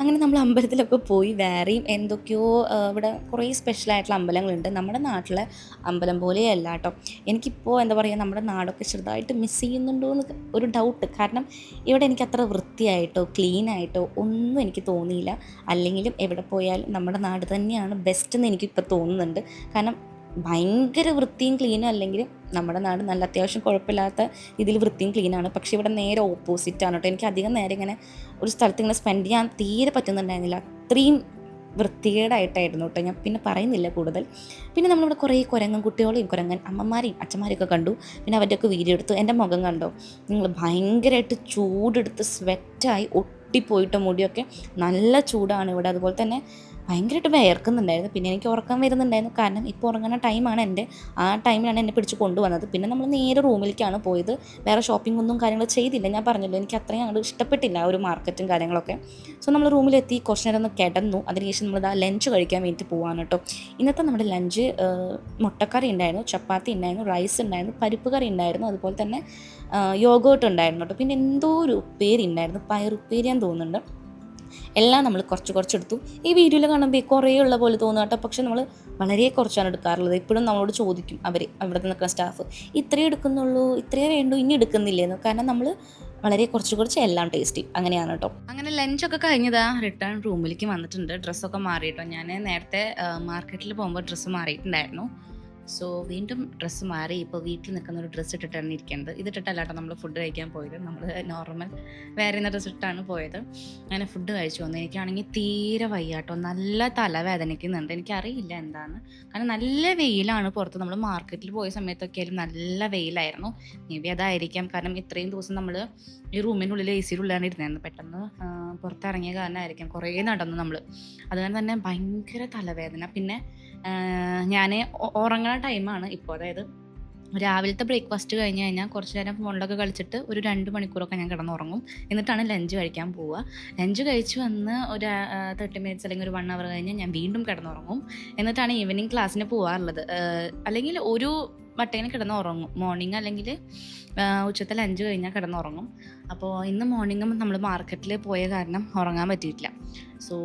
അങ്ങനെ നമ്മൾ അമ്പലത്തിലൊക്കെ പോയി വേറെയും എന്തൊക്കെയോ ഇവിടെ കുറേ സ്പെഷ്യലായിട്ടുള്ള അമ്പലങ്ങളുണ്ട്. നമ്മുടെ നാട്ടിലെ അമ്പലം പോലെയല്ല കേട്ടോ. എനിക്കിപ്പോൾ എന്താ പറയുക നമ്മുടെ നാടൊക്കെ ചെറുതായിട്ട് മിസ് ചെയ്യുന്നുണ്ടോ എന്ന് ഒരു ഡൗട്ട് കാരണം ഇവിടെ എനിക്ക് അത്ര വൃത്തിയായിട്ടോ ക്ലീനായിട്ടോ ഒന്നും എനിക്ക് തോന്നിയില്ല. അല്ലെങ്കിലും എവിടെ പോയാലും നമ്മുടെ നാട് തന്നെയാണ് ബെസ്റ്റ് എന്ന് എനിക്കിപ്പോൾ തോന്നുന്നുണ്ട്. കാരണം ഭയങ്കര വൃത്തിയും ക്ലീനും അല്ലെങ്കിൽ നമ്മുടെ നാട് നല്ല അത്യാവശ്യം കുഴപ്പമില്ലാത്ത ഇതിൽ വൃത്തിയും ക്ലീനാണ് പക്ഷേ ഇവിടെ നേരെ ഓപ്പോസിറ്റാണ് കേട്ടോ. എനിക്ക് അധികം നേരം ഇങ്ങനെ ഒരു സ്ഥലത്ത് ഇങ്ങനെ സ്പെൻഡ് ചെയ്യാൻ തീരെ പറ്റുന്നുണ്ടായിരുന്നില്ല. അത്രയും വൃത്തികേടായിട്ടായിരുന്നു കേട്ടോ. ഞാൻ പിന്നെ പറയുന്നില്ല കൂടുതൽ. പിന്നെ നമ്മളിവിടെ കുറേ കുരങ്ങൻ കുട്ടികളെയും കുരങ്ങൻ അമ്മമാരെയും അച്ഛന്മാരെയൊക്കെ കണ്ടു. പിന്നെ അവരുടെയൊക്കെ വീഡിയോ എടുത്തു. എന്റെ മുഖം കണ്ടോ? നിങ്ങൾ ഭയങ്കരമായിട്ട് ചൂടെടുത്ത് സ്വെറ്റായി ഒട്ടിപ്പോയിട്ട മുടിയൊക്കെ നല്ല ചൂടാണ് ഇവിടെ. അതുപോലെ തന്നെ ഭയങ്കരമായിട്ട് വിയർക്കുന്നുണ്ടായിരുന്നു. പിന്നെ എനിക്ക് ഉറക്കം വരുന്നുണ്ടായിരുന്നു. കാരണം ഇപ്പോൾ ഉറങ്ങുന്ന ടൈമാണ് എന്റെ. ആ ടൈമിലാണ് എന്നെ പിടിച്ച് കൊണ്ടുവന്നത്. പിന്നെ നമ്മൾ നേരെ റൂമിലേക്കാണ് പോയത്. വേറെ ഷോപ്പിംഗ് ഒന്നും കാര്യങ്ങൾ ചെയ്തില്ല. ഞാൻ പറഞ്ഞല്ലോ എനിക്ക് അത്രയും അങ്ങോട്ട് ഇഷ്ടപ്പെട്ടില്ല ആ ഒരു മാർക്കറ്റും കാര്യങ്ങളൊക്കെ. സോ നമ്മൾ റൂമിലെത്തി കുറച്ച് നേരം ഒന്ന് കിടന്നു. അതിനുശേഷം നമ്മൾ ആ ലഞ്ച് കഴിക്കാൻ വേണ്ടിയിട്ട് പോകാൻ കേട്ടോ. ഇന്നത്തെ നമ്മുടെ ലഞ്ച് മുട്ടക്കറി ഉണ്ടായിരുന്നു. ചപ്പാത്തി ഉണ്ടായിരുന്നു റൈസ് ഉണ്ടായിരുന്നു പരിപ്പ് കറി ഉണ്ടായിരുന്നു. അതുപോലെ തന്നെ യോഗോട്ട് ഉണ്ടായിരുന്നു കേട്ടോ. പിന്നെ എന്തോ ഒരു ഉപ്പേരി ഉണ്ടായിരുന്നു. പയറുപ്പേരിയാന്ന് തോന്നുന്നുണ്ട്. എല്ലാം നമ്മൾ കുറച്ച് കുറച്ചെടുത്തു. ഈ വീഡിയോയിൽ കാണുമ്പോൾ കുറേ ഉള്ള പോലെ തോന്നുക കേട്ടോ. പക്ഷെ നമ്മൾ വളരെ കുറച്ചാണ് എടുക്കാറുള്ളത്. ഇപ്പോഴും നമ്മളോട് ചോദിക്കും അവർ അവിടെ നിൽക്കുന്ന സ്റ്റാഫ് ഇത്രയേ എടുക്കുന്നുള്ളൂ ഇത്രയേ വേണ്ടൂ ഇനി എടുക്കുന്നില്ലേന്ന്. കാരണം നമ്മൾ വളരെ കുറച്ച് കുറച്ച് എല്ലാം ടേസ്റ്റി അങ്ങനെയാണ് കേട്ടോ. അങ്ങനെ ലഞ്ചൊക്കെ കഴിഞ്ഞതാ. റിട്ടേൺ റൂമിലേക്ക് വന്നിട്ടുണ്ട്. ഡ്രസ്സൊക്കെ മാറിയിട്ടോ ഞാൻ നേരത്തെ മാർക്കറ്റിൽ പോകുമ്പോൾ ഡ്രസ്സ് മാറിയിട്ടുണ്ടായിരുന്നു. സോ വീണ്ടും ഡ്രസ്സ് മാറി. ഇപ്പോൾ വീട്ടിൽ നിൽക്കുന്ന ഒരു ഡ്രസ്സ് ഇട്ടിട്ടാണ് ഇരിക്കുന്നത് ഇതിട്ടിട്ടല്ല കേട്ടോ നമ്മൾ ഫുഡ് കഴിക്കാൻ പോയത്. നമ്മൾ നോർമൽ വേറെ ഇന്ന ഡ്രസ്സ് ഇട്ടാണ് പോയത്. അങ്ങനെ ഫുഡ് കഴിച്ചു വന്നു. എനിക്കാണെങ്കിൽ തീരെ വയ്യാട്ടോ. നല്ല തലവേദനിക്കുന്നുണ്ട്. എനിക്കറിയില്ല എന്താണ് കാരണം നല്ല വെയിലാണ് പുറത്ത്. നമ്മൾ മാർക്കറ്റിൽ പോയ സമയത്തൊക്കെ ആയാലും നല്ല വെയിലായിരുന്നു. മേ ബി അതായിരിക്കാം. കാരണം ഇത്രയും ദിവസം നമ്മൾ ഈ റൂമിനുള്ളിൽ എ സിയിലുള്ളതാണ് ഇരുന്നത്. പെട്ടെന്ന് പുറത്തിറങ്ങിയ കാരണമായിരിക്കാം. കുറേ നടന്നു നമ്മൾ അതുകൊണ്ട് തന്നെ ഭയങ്കര തലവേദന. പിന്നെ ഞാൻ ഉറങ്ങുന്ന ടൈമാണ് ഇപ്പോൾ അതായത് രാവിലത്തെ ബ്രേക്ക്ഫാസ്റ്റ് കഴിഞ്ഞ് കഴിഞ്ഞാൽ കുറച്ച് നേരം ഫോണിലൊക്കെ കളിച്ചിട്ട് ഒരു രണ്ട് മണിക്കൂറൊക്കെ ഞാൻ കിടന്നുറങ്ങും. എന്നിട്ടാണ് ലഞ്ച് കഴിക്കാൻ പോവുക. ലഞ്ച് കഴിച്ച് വന്ന് ഒരു തേർട്ടി മിനിറ്റ്സ് അല്ലെങ്കിൽ ഒരു വൺ അവർ കഴിഞ്ഞ് ഞാൻ വീണ്ടും കിടന്നുറങ്ങും. എന്നിട്ടാണ് ഈവനിങ് ക്ലാസ്സിന് പോകാറുള്ളത് അല്ലെങ്കിൽ ഒരു വട്ടേനെ കിടന്നുറങ്ങും. മോർണിംഗ് അല്ലെങ്കിൽ ഉച്ചത്തെ ലഞ്ച് കഴിഞ്ഞാൽ കിടന്നുറങ്ങും. അപ്പോൾ ഇന്ന് മോർണിംഗും നമ്മൾ മാർക്കറ്റിൽ പോയ കാരണം ഉറങ്ങാൻ പറ്റിയിട്ടില്ല. സോ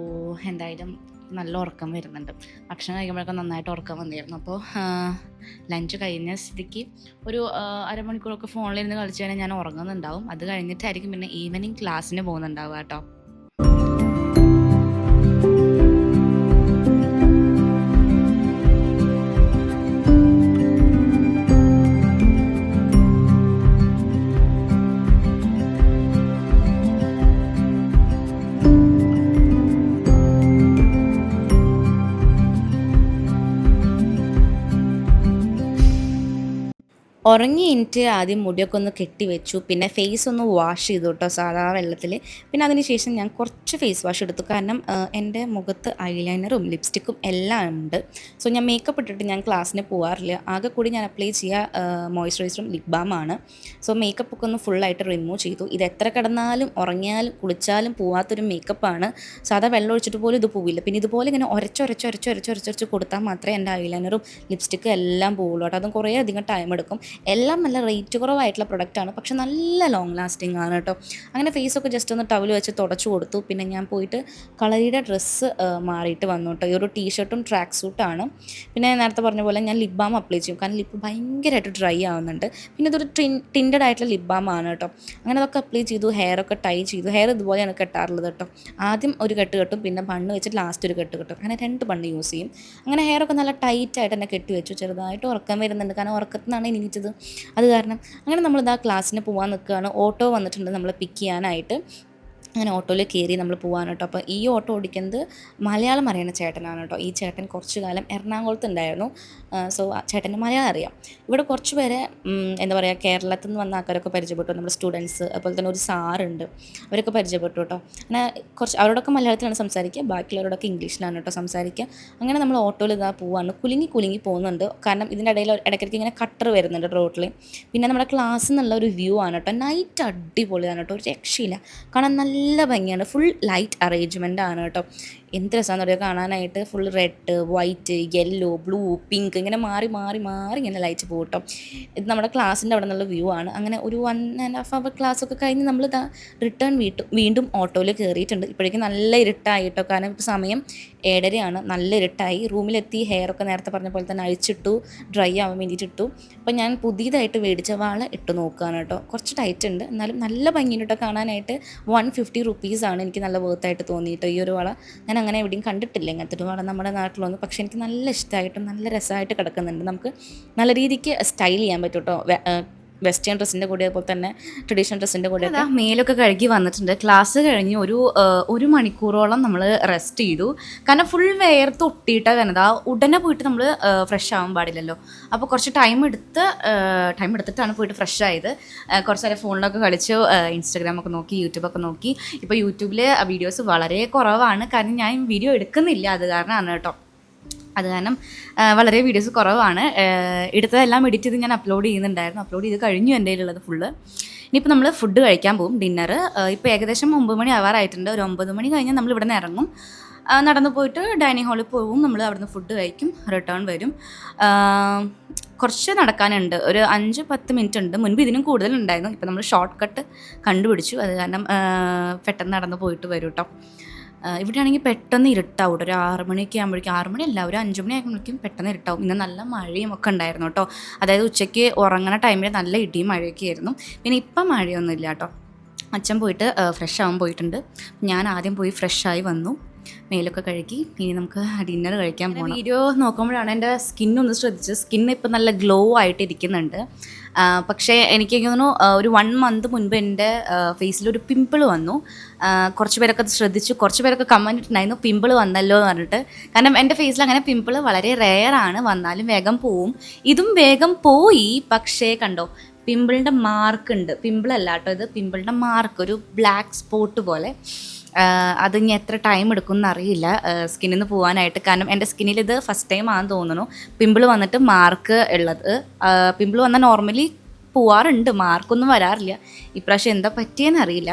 എന്തായാലും നല്ല ഉറക്കം വരുന്നുണ്ട്. ഭക്ഷണം കഴിക്കുമ്പോഴൊക്കെ നന്നായിട്ട് ഉറക്കം വന്നിരുന്നു. അപ്പോൾ ലഞ്ച് കഴിഞ്ഞ സ്ഥിതിക്ക് ഒരു അരമണിക്കൂറൊക്കെ ഫോണിലിരുന്ന് കളിച്ചു കഴിഞ്ഞാൽ ഞാൻ ഉറങ്ങുന്നുണ്ടാവും. അത് കഴിഞ്ഞിട്ടായിരിക്കും പിന്നെ ഈവനിങ് ക്ലാസ്സിന് പോകുന്നുണ്ടാവുക കേട്ടോ. ഉറങ്ങി എനിക്ക് ആദ്യം മുടിയൊക്കെ ഒന്ന് കെട്ടി വെച്ചു. പിന്നെ ഫേസ് ഒന്ന് വാഷ് ചെയ്തു കേട്ടോ സാധാ വെള്ളത്തിൽ പിന്നെ അതിനുശേഷം ഞാൻ കുറച്ച് ഫേസ് വാഷ് എടുത്തു. കാരണം എന്റെ മുഖത്ത് ഐലൈനറും ലിപ്സ്റ്റിക്കും എല്ലാം ഉണ്ട്. സോ ഞാൻ മേക്കപ്പ് ഇട്ടിട്ട് ഞാൻ ക്ലാസ്സിന് പോകാറില്ല ആകെ കൂടി ഞാൻ അപ്ലൈ ചെയ്യുക മോയ്സ്ചറൈസറും ലിപ് ബാമാണ് സോ മേക്കപ്പ് ഒക്കെ ഒന്ന് ഫുള്ളായിട്ട് റിമൂവ് ചെയ്തു. ഇത് എത്ര കിടന്നാലും ഉറങ്ങിയാലും കുളിച്ചാലും പോവാത്തൊരു മേക്കപ്പാണ് സാധാ വെള്ളം ഒഴിച്ചിട്ട് പോലും ഇത് പോവില്ല. പിന്നെ ഇതുപോലെ ഇങ്ങനെ ഒരച്ചൊരച്ച് ഒരച്ച് ഒരച്ച് ഒരച്ചൊരച്ച് കൊടുത്താൽ മാത്രമേ എന്റെ ഐലൈനറും ലിപ്സ്റ്റിക്കും എല്ലാം പോവുള്ളൂ. കേട്ടോ അതും കുറേ അധികം ടൈം എടുക്കും. എല്ലാം നല്ല റേറ്റ് കുറവായിട്ടുള്ള പ്രൊഡക്റ്റാണ് പക്ഷെ നല്ല ലോങ് ലാസ്റ്റിംഗ് ആണ് കേട്ടോ. അങ്ങനെ ഫേസൊക്കെ ജസ്റ്റ് ഒന്ന് ടവൽ വെച്ച് തുടച്ചു കൊടുത്തു. പിന്നെ ഞാൻ പോയിട്ട് കളരിയുടെ ഡ്രസ്സ് മാറിയിട്ട് വന്നു കേട്ടോ. ഈ ഒരു ടീഷർട്ടും ട്രാക്ക് സൂട്ടാണ് പിന്നെ നേരത്തെ പറഞ്ഞ പോലെ ഞാൻ ലിപ് ബാം അപ്ലൈ ചെയ്യും. കാരണം ലിപ്പ് ഭയങ്കരമായിട്ട് ഡ്രൈ ആവുന്നുണ്ട്. പിന്നെ ഇതൊരു ടിൻ ടിൻഡഡ് ആയിട്ടുള്ള ലിപ് ബാം ആണ് കേട്ടോ. അങ്ങനെ അതൊക്കെ അപ്ലൈ ചെയ്തു. ഹെയർ ഒക്കെ ടൈ ചെയ്തു. ഹെയർ ഇതുപോലെയാണ് കെട്ടാറുള്ളത് കേട്ടോ. ആദ്യം ഒരു കെട്ട് കെട്ടും. പിന്നെ ബണ്ണ് വെച്ചിട്ട് ലാസ്റ്റ് ഒരു കെട്ട് കെട്ടും. അങ്ങനെ രണ്ട് ബണ്ണ് യൂസ് ചെയ്യും. അങ്ങനെ ഹെയർ ഒക്കെ നല്ല ടൈറ്റായിട്ട് തന്നെ കെട്ടി വെച്ചു. ചെറുതായിട്ട് ഉറക്കം വരുന്നുണ്ട്. കാരണം ഉറക്കത്തിൽ നിന്നാണ് അത് കാരണം അങ്ങനെ നമ്മളിത് ആ ക്ലാസ്സിന് പോകാൻ നിൽക്കുകയാണ്. ഓട്ടോ വന്നിട്ടുണ്ട് നമ്മളെ പിക്ക് ചെയ്യാനായിട്ട്. അങ്ങനെ ഓട്ടോയിൽ കയറി നമ്മൾ പോകാൻ കേട്ടോ. അപ്പോൾ ഈ ഓട്ടോ ഓടിക്കുന്നത് മലയാളം അറിയുന്ന ചേട്ടനാണ് കേട്ടോ. ഈ ചേട്ടൻ കുറച്ച് കാലം എറണാകുളത്ത് ഉണ്ടായിരുന്നു. സോ ചേട്ടന്റെ മലയാളം അറിയാം. ഇവിടെ കുറച്ച് പേരെ എന്താ പറയുക കേരളത്തിൽ നിന്ന് വന്ന ആൾക്കാരൊക്കെ പരിചയപ്പെട്ടു. നമ്മുടെ സ്റ്റുഡൻസ് അതുപോലെ തന്നെ ഒരു സാറുണ്ട്. അവരൊക്കെ പരിചയപ്പെട്ടു കേട്ടോ. അങ്ങനെ കുറച്ച് അവരോടൊക്കെ മലയാളത്തിലാണ് സംസാരിക്കുക. ബാക്കിയുള്ളവരോടൊക്കെ ഇംഗ്ലീഷിലാണ് കേട്ടോ സംസാരിക്കുക. അങ്ങനെ നമ്മൾ ഓട്ടോയിൽ ഇതാ പോവാണ്. കുലുങ്ങി കുലുങ്ങി പോകുന്നുണ്ട്. കാരണം ഇതിന്റെ ഇടയിൽ ഇടയ്ക്കിടയ്ക്ക് ഇങ്ങനെ കട്ടർ വരുന്നുണ്ട് റോട്ടിൽ. പിന്നെ നമ്മുടെ ക്ലാസ് എന്നുള്ള ഒരു വ്യൂ ആണ് കേട്ടോ. നൈറ്റ് അടിപൊളിയാണ് കേട്ടോ. ഒരു രക്ഷയില്ല. കാരണം നല്ല ഭംഗിയാണ്. ഫുൾ ലൈറ്റ് അറേഞ്ച്മെന്റ് ആണ് കേട്ടോ. എന്ത് രസമാണെന്ന് പറയുക കാണാനായിട്ട് full red white yellow blue pink ഇങ്ങനെ മാറി മാറി മാറി ഇങ്ങനെ ലൈറ്റ് പോകും കേട്ടോ ഇത് നമ്മുടെ ക്ലാസ്സിന്റെ അവിടെ നിന്നുള്ള വ്യൂ ആണ്. അങ്ങനെ ഒരു one and half hour class ഒക്കെ കഴിഞ്ഞ് നമ്മൾ ഇതാ റിട്ടേൺ വീട്ടും വീണ്ടും ഓട്ടോയിൽ കയറിയിട്ടുണ്ട് ഇപ്പോഴേക്കും നല്ല ഇരുട്ടായി കേട്ടോ കാരണം ഇപ്പോൾ സമയം ഏഴരയാണ്. നല്ല ഇരുട്ടായി. റൂമിലെത്തി ഹെയർ ഒക്കെ നേരത്തെ പറഞ്ഞ പോലെ തന്നെ അഴിച്ചിട്ടു ഡ്രൈ ആവാൻ വേണ്ടിയിട്ട് ഇട്ടു. അപ്പോൾ ഞാൻ പുതിയതായിട്ട് മേടിച്ച വാള ഇട്ട് നോക്കുകയാണ് കേട്ടോ. കുറച്ച് ടൈറ്റ് ഉണ്ട്. എന്നാലും നല്ല ഭംഗിയുണ്ട് കാണാനായിട്ട്. വൺ ഫിഫ്റ്റി റുപ്പീസാണ് എനിക്ക് നല്ല വേർത്തായിട്ട് തോന്നിയിട്ടോ ഈ ഒരു വള. ഞാൻ അങ്ങനെ എവിടെയും കണ്ടിട്ടില്ല ഇങ്ങനത്തെ ഒരു പാടം നമ്മുടെ നാട്ടിലൊന്നും. പക്ഷേ എനിക്ക് നല്ല ഇഷ്ടമായിട്ടും നല്ല രസമായിട്ട് കിടക്കുന്നുണ്ട്. നമുക്ക് നല്ല രീതിക്ക് സ്റ്റൈൽ ചെയ്യാൻ പറ്റും കേട്ടോ വെസ്റ്റേൺ ഡ്രസ്സിന്റെ കൂടെ അതുപോലെ തന്നെ ട്രഡീഷണൽ ഡ്രസ്സിന്റെ കൂടെ ഒക്കെ. മേലൊക്കെ കഴുകി വന്നിട്ടുണ്ട്. ക്ലാസ് കഴിഞ്ഞ് ഒരു ഒരു മണിക്കൂറോളം നമ്മൾ റെസ്റ്റ് ചെയ്തു. കാരണം ഫുൾ വെയർ ഒട്ടിയിട്ടാണ് വരുന്നത് ആ ഉടനെ പോയിട്ട് നമ്മൾ ഫ്രഷ് ആവാൻ പാടില്ലല്ലോ. അപ്പോൾ കുറച്ച് ടൈം എടുത്ത് ടൈം എടുത്തിട്ടാണ് പോയിട്ട് ഫ്രഷ് ആയത്. കുറച്ച് നേരം ഫോണിലൊക്കെ കളിച്ച് ഇൻസ്റ്റാഗ്രാമൊക്കെ നോക്കി യൂട്യൂബൊക്കെ നോക്കി. ഇപ്പോൾ യൂട്യൂബിൽ വീഡിയോസ് വളരെ കുറവാണ്. കാരണം ഞാൻ വീഡിയോ എടുക്കുന്നില്ല. അത് കാരണമാണ് കേട്ടോ. അത് കാരണം വളരെ വീഡിയോസ് കുറവാണ്. എടുത്തതെല്ലാം എഡിറ്റ് ചെയ്ത് ഞാൻ അപ്ലോഡ് ചെയ്യുന്നുണ്ടായിരുന്നു. അപ്ലോഡ് ചെയ്ത് കഴിഞ്ഞു എന്റെ കയ്യിലുള്ളത് ഫുള്ള് ഇനിയിപ്പോൾ നമ്മൾ ഫുഡ് കഴിക്കാൻ പോകും ഡിന്നർ ഇപ്പോൾ ഏകദേശം ഒമ്പത് മണി ആവാറായിട്ടുണ്ട്. ഒരു ഒമ്പത് മണി കഴിഞ്ഞാൽ നമ്മൾ ഇവിടെ നിന്ന് ഇറങ്ങും നടന്നു പോയിട്ട് ഡൈനിങ് ഹാളിൽ പോകും നമ്മൾ അവിടുന്ന് ഫുഡ് കഴിക്കും. റിട്ടേൺ വരും. കുറച്ച് നടക്കാനുണ്ട്. ഒരു അഞ്ച് പത്ത് മിനിറ്റ് ഉണ്ട്. മുൻപ് ഇതിനും കൂടുതലുണ്ടായിരുന്നു. ഇപ്പോൾ നമ്മൾ ഷോർട്ട് കട്ട് കണ്ടുപിടിച്ചു. അത് കാരണം പെട്ടെന്ന് നടന്നു പോയിട്ട് വരും കേട്ടോ ഇവിടെയാണെങ്കിൽ പെട്ടെന്ന് ഇരുട്ടാവും കേട്ടോ. ഒരു ആറ് മണിയൊക്കെ ആകുമ്പോഴേക്കും ആറ് മണിയല്ല ഒരു അഞ്ച് മണി ആകുമ്പോഴേക്കും പെട്ടെന്ന് ഇരുട്ടാവും. ഇന്ന് നല്ല മഴയും ഒക്കെ ഉണ്ടായിരുന്നു കേട്ടോ. അതായത് ഉച്ചയ്ക്ക് ഉറങ്ങണ ടൈമിൽ നല്ല ഇടിയും മഴയൊക്കെ ആയിരുന്നു. പിന്നെ ഇപ്പം മഴയൊന്നും ഇല്ല കേട്ടോ. അച്ഛൻ പോയിട്ട് ഫ്രഷ് ആവാൻ പോയിട്ടുണ്ട്. ഞാൻ ആദ്യം പോയി ഫ്രഷായി വന്നു. മേലൊക്കെ കഴുകി ഇനി നമുക്ക് ഡിന്നർ കഴിക്കാൻ പോകണം വീഡിയോ നോക്കുമ്പോഴാണ് എന്റെ സ്കിന്നൊന്ന് ശ്രദ്ധിച്ചത്. സ്കിൻ ഇപ്പം നല്ല ഗ്ലോ ആയിട്ട് ഇരിക്കുന്നുണ്ട് പക്ഷേ എനിക്ക് തോന്നുന്നു ഒരു വൺ മന്ത് മുൻപ് എന്റെ ഫേസിൽ ഒരു പിമ്പിൾ വന്നു. കുറച്ച് പേരൊക്കെ അത് ശ്രദ്ധിച്ചു. കുറച്ച് പേരൊക്കെ കമന്റ് ഇട്ടുണ്ടായിരുന്നു പിമ്പിൾ വന്നല്ലോ എന്ന് പറഞ്ഞിട്ട്. കാരണം എന്റെ ഫേസിൽ അങ്ങനെ പിമ്പിൾ വളരെ റെയർ ആണ്. വന്നാലും വേഗം പോവും. ഇതും വേഗം പോയി പക്ഷേ കണ്ടോ പിമ്പിളിന്റെ മാർക്ക് ഉണ്ട്. പിമ്പിൾ അല്ല കേട്ടോ ഇത്. പിമ്പിളിന്റെ മാർക്ക് ഒരു ബ്ലാക്ക് സ്പോട്ട് പോലെ. അത് ഇനി എത്ര ടൈം എടുക്കും എന്നറിയില്ല സ്കിന്നിൽ നിന്ന് പോകാനായിട്ട് കാരണം എന്റെ സ്കിന്നിൽ ഇത് ഫസ്റ്റ് ടൈം ആണെന്ന് തോന്നുന്നു. പിമ്പിൾ വന്നിട്ട് മാർക്ക് ഉള്ളത്. പിമ്പിൾ വന്നാൽ നോർമലി പോവാറുണ്ട്. മാർക്കൊന്നും വരാറില്ല. ഇപ്രാവശ്യം എന്താ പറ്റിയെന്ന് അറിയില്ല.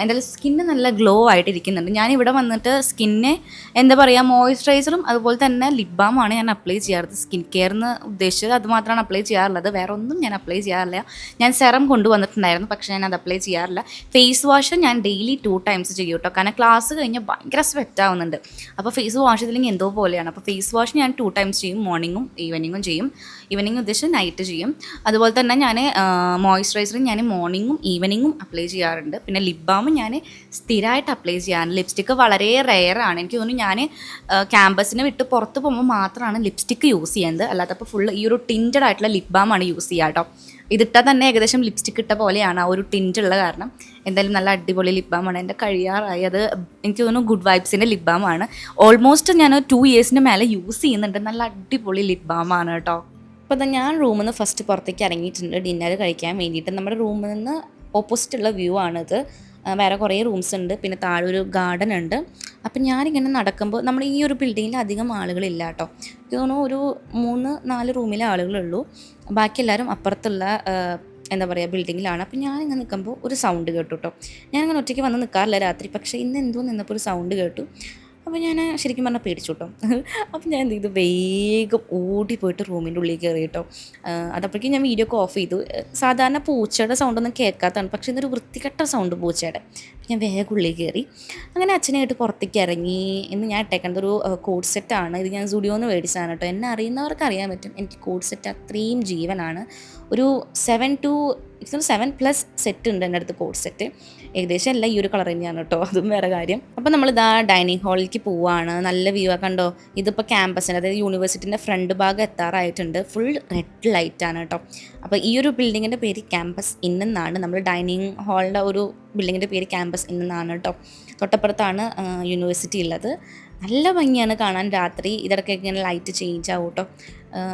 എന്തായാലും സ്കിന്ന് നല്ല ഗ്ലോ ആയിട്ടിരിക്കുന്നുണ്ട്. ഞാൻ ഇവിടെ വന്നിട്ട് സ്കിന്നെ എന്താ പറയുക മോയ്സ്ചറൈസറും അതുപോലെ തന്നെ ലിപ് ബാമാണ് ഞാൻ അപ്ലൈ ചെയ്യാറുള്ളത്. സ്കിൻ കെയർ എന്ന് ഉദ്ദേശിച്ചത് അത് മാത്രമാണ് അപ്ലൈ ചെയ്യാറുള്ളത്. വേറെ ഒന്നും ഞാൻ അപ്ലൈ ചെയ്യാറില്ല. ഞാൻ സെറം കൊണ്ടുവന്നിട്ടുണ്ടായിരുന്നു പക്ഷേ ഞാൻ അത് അപ്ലൈ ചെയ്യാറില്ല. ഫേസ് വാഷ് ഞാൻ ഡെയിലി ടു ടൈംസ് ചെയ്യും കേട്ടോ. കാരണം ക്ലാസ് കഴിഞ്ഞാൽ ഭയങ്കര സ്വെറ്റ് ആവുന്നുണ്ട്. അപ്പോൾ ഫേസ് വാഷ് ഇതിലെങ്കിൽ എന്തോ പോലെയാണ്. അപ്പോൾ ഫേസ് വാഷ് ഞാൻ ടു ടൈംസ് ചെയ്യും. മോർണിംഗും ഈവനിങ്ങും ചെയ്യും. ഈവനിങ് ഉദ്ദേശിച്ച് നൈറ്റ് ചെയ്യും. അതുപോലെ തന്നെ ഞാൻ മോയ്സ്ചറൈസറും ഞാൻ മോർണിംഗും ഈവനിങ്ങും അപ്ലൈ ചെയ്യാറുണ്ട്. പിന്നെ ലിപ് ബാം ഞാൻ സ്ഥിരമായിട്ട് അപ്ലൈ ചെയ്യാൻ ലിപ്സ്റ്റിക്ക് വളരെ റെയറാണ് എനിക്ക് തോന്നുന്നു ഞാൻ ക്യാമ്പസിന് വിട്ട് പുറത്ത് പോകുമ്പോൾ മാത്രമാണ് ലിപ്സ്റ്റിക്ക് യൂസ് ചെയ്യുന്നത്. അല്ലാത്തപ്പോൾ ഫുള്ള് ഈ ഒരു ടിന്റഡ് ആയിട്ടുള്ള ലിപ് ആണ് യൂസ് ചെയ്യുക കേട്ടോ. ഇതിട്ടാൽ തന്നെ ഏകദേശം ലിപ്സ്റ്റിക്ക് ഇട്ട പോലെയാണ് ആ ഒരു ടിന്റ് ഉള്ള കാരണം. എന്തായാലും നല്ല അടിപൊളി ലിപ് ബാമാണ് എന്റെ കഴിയാറായി. അത് എനിക്ക് തോന്നുന്നു ഗുഡ് വൈബ്സിന്റെ ലിപ് ബാമാണ് ഓൾമോസ്റ്റ് ഞാൻ ടു ഇയേഴ്സിന് മേലെ യൂസ് ചെയ്യുന്നുണ്ട്. നല്ല അടിപൊളി ലിപ് ബാമാണ് കേട്ടോ. അപ്പോൾ ഞാൻ റൂമിൽ നിന്ന് ഫസ്റ്റ് പുറത്തേക്ക് ഇറങ്ങിയിട്ടുണ്ട്. ഡിന്നർ കഴിക്കാൻ വേണ്ടിയിട്ട്. നമ്മുടെ റൂമിൽ നിന്ന് ഓപ്പോസിറ്റുള്ള വ്യൂ ആണിത്. വേറെ കുറേ റൂംസ് ഉണ്ട്. പിന്നെ താഴെ ഒരു ഗാർഡൻ ഉണ്ട്. അപ്പം ഞാനിങ്ങനെ നടക്കുമ്പോൾ നമ്മൾ ഈ ഒരു ബിൽഡിങ്ങിൽ അധികം ആളുകളില്ല കേട്ടോ തോന്നുന്നു ഒരു മൂന്ന് നാല് റൂമിലെ ആളുകളുള്ളൂ. ബാക്കി എല്ലാവരും അപ്പുറത്തുള്ള എന്താ പറയുക ബിൽഡിങ്ങിലാണ് അപ്പം ഞാനിങ്ങനെ നിൽക്കുമ്പോൾ ഒരു സൗണ്ട് കേട്ടു കേട്ടോ ഞാനിങ്ങനെ ഒറ്റയ്ക്ക് വന്ന് നിൽക്കാറില്ല രാത്രി. പക്ഷേ ഇന്ന് എന്തോ നിന്നപ്പോൾ ഒരു സൗണ്ട് കേട്ടു. അപ്പോൾ ഞാൻ ശരിക്കും പറഞ്ഞാൽ പേടിച്ചു കേട്ടോ അപ്പം ഞാൻ എന്ത് ചെയ്തു? വേഗം ഓടി പോയിട്ട് റൂമിന്റെ ഉള്ളിൽ കയറി കേട്ടോ അതപ്പോഴേക്കും ഞാൻ വീഡിയോ ഒക്കെ ഓഫ് ചെയ്തു. സാധാരണ പൂച്ചയുടെ സൗണ്ടൊന്നും കേൾക്കാത്തതാണ്. പക്ഷേ ഇന്നൊരു വൃത്തികെട്ട സൗണ്ട് പൂച്ചയുടെ. ഞാൻ വേഗം ഉള്ളിൽ കയറി. അങ്ങനെ അച്ഛനായിട്ട് പുറത്തേക്ക് ഇറങ്ങി. എന്ന് ഞാൻ ഇട്ടേക്കേണ്ട ഒരു കോഡ് സെറ്റാണ് ഇത് ഞാൻ സ്റ്റുഡിയോന്ന് മേടിച്ചതാണ് കേട്ടോ. എന്നെ അറിയുന്നവർക്ക് അറിയാൻ പറ്റും. എനിക്ക് കോഡ് സെറ്റ് അത്രയും ജീവനാണ്. ഒരു seven two seven plus set ഉണ്ട് എന്റെ അടുത്ത് കോഡ് സെറ്റ് ഏകദേശം എല്ലാം ഈ ഒരു കളർ തന്നെയാണ് കേട്ടോ. അതും വേറെ കാര്യം. അപ്പോൾ നമ്മൾ ഇതാ ഡൈനിങ് ഹാളിലേക്ക് പോവുകയാണ് നല്ല വ്യൂ ആ കണ്ടോ? ഇതിപ്പോൾ ക്യാമ്പസിന്റെ അതായത് യൂണിവേഴ്സിറ്റിന്റെ ഫ്രണ്ട് ഭാഗം എത്താറായിട്ടുണ്ട്. ഫുൾ റെഡ് ലൈറ്റാണ് കേട്ടോ. അപ്പോൾ ഈ ഒരു ബിൽഡിങ്ങിന്റെ പേര് ക്യാമ്പസ് ഇന്നെന്നാണ് നമ്മൾ ഡൈനിങ് ഹാളിന്റെ ഒരു ബിൽഡിങ്ങിന്റെ പേര് ക്യാമ്പസ് എന്നാണ് കേട്ടോ. തൊട്ടപ്പുറത്താണ് യൂണിവേഴ്സിറ്റി ഉള്ളത്. നല്ല ഭംഗിയാണ് കാണാൻ രാത്രി. ഇതൊക്കെ ഇങ്ങനെ ലൈറ്റ് ചേഞ്ച് ആവും കേട്ടോ.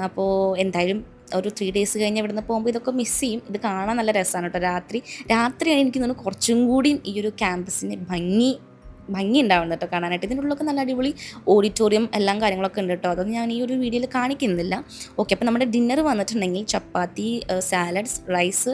അപ്പോൾ എന്തായാലും ഒരു ത്രീ ഡേയ്സ് കഴിഞ്ഞ് ഇവിടുന്ന് പോകുമ്പോൾ ഇതൊക്കെ മിസ് ചെയ്യും. ഇത് കാണാൻ നല്ല രസമാണ് കേട്ടോ രാത്രി. രാത്രിയാണ് എനിക്ക് തോന്നുന്നു കുറച്ചും കൂടിയും ഈ ഒരു ക്യാമ്പസിന് ഭംഗി ഭംഗി ഉണ്ടാവുന്നത് കേട്ടോ കാണാനായിട്ട്. ഇതിന്റെ ഉള്ളിലൊക്കെ നല്ല അടിപൊളി ഓഡിറ്റോറിയം എല്ലാം കാര്യങ്ങളൊക്കെ ഉണ്ട് കേട്ടോ. അതൊന്നും ഞാൻ ഈ ഒരു വീഡിയോയിൽ കാണിക്കുന്നില്ല. ഓക്കെ അപ്പോൾ നമ്മുടെ ഡിന്നർ വന്നിട്ടുണ്ടെങ്കിൽ ചപ്പാത്തി സാലഡ്സ് റൈസ്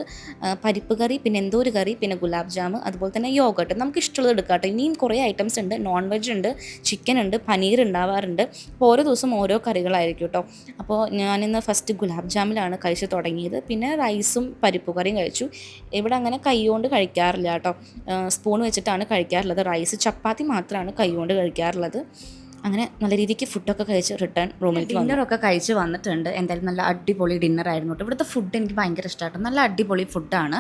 പരിപ്പ് കറി പിന്നെ എന്തോ ഒരു കറി പിന്നെ ഗുലാബ് ജാമ് അതുപോലെ തന്നെ യോഗട്ട്. നമുക്ക് ഇഷ്ടമുള്ളത് എടുക്കാം കേട്ടോ. ഇനിയും കുറേ ഐറ്റംസ് ഉണ്ട്. നോൺ വെജ് ഉണ്ട് ചിക്കൻ ഉണ്ട് പനീർ ഉണ്ടാവാറുണ്ട്. അപ്പോൾ ഓരോ ദിവസം ഓരോ കറികളായിരിക്കും കേട്ടോ. അപ്പോൾ ഞാനിന്ന് ഫസ്റ്റ് ഗുലാബ് ജാമിലാണ് കഴിച്ച് തുടങ്ങിയത്. പിന്നെ റൈസും പരിപ്പ് കറിയും കഴിച്ചു. ഇവിടെ അങ്ങനെ കൈ കൊണ്ട് കഴിക്കാറില്ല കേട്ടോ. സ്പൂൺ വെച്ചിട്ടാണ് കഴിക്കാറുള്ളത്. റൈസ് മാത്രമാണ് കൈകൊണ്ട് കഴിക്കാറുള്ളത്. അങ്ങനെ നല്ല രീതിക്ക് ഫുഡൊക്കെ കഴിച്ച് റിട്ടേൺ റൂമിലേക്ക് ഡിന്നറൊക്കെ കഴിച്ച് വന്നിട്ടുണ്ട്. എന്തായാലും നല്ല അടിപൊളി ഡിന്നർ ആയിരുന്നു കേട്ടോ ഇവിടുത്തെ ഫുഡ് എനിക്ക് ഭയങ്കര ഇഷ്ടമായിട്ട് നല്ല അടിപൊളി ഫുഡാണ്.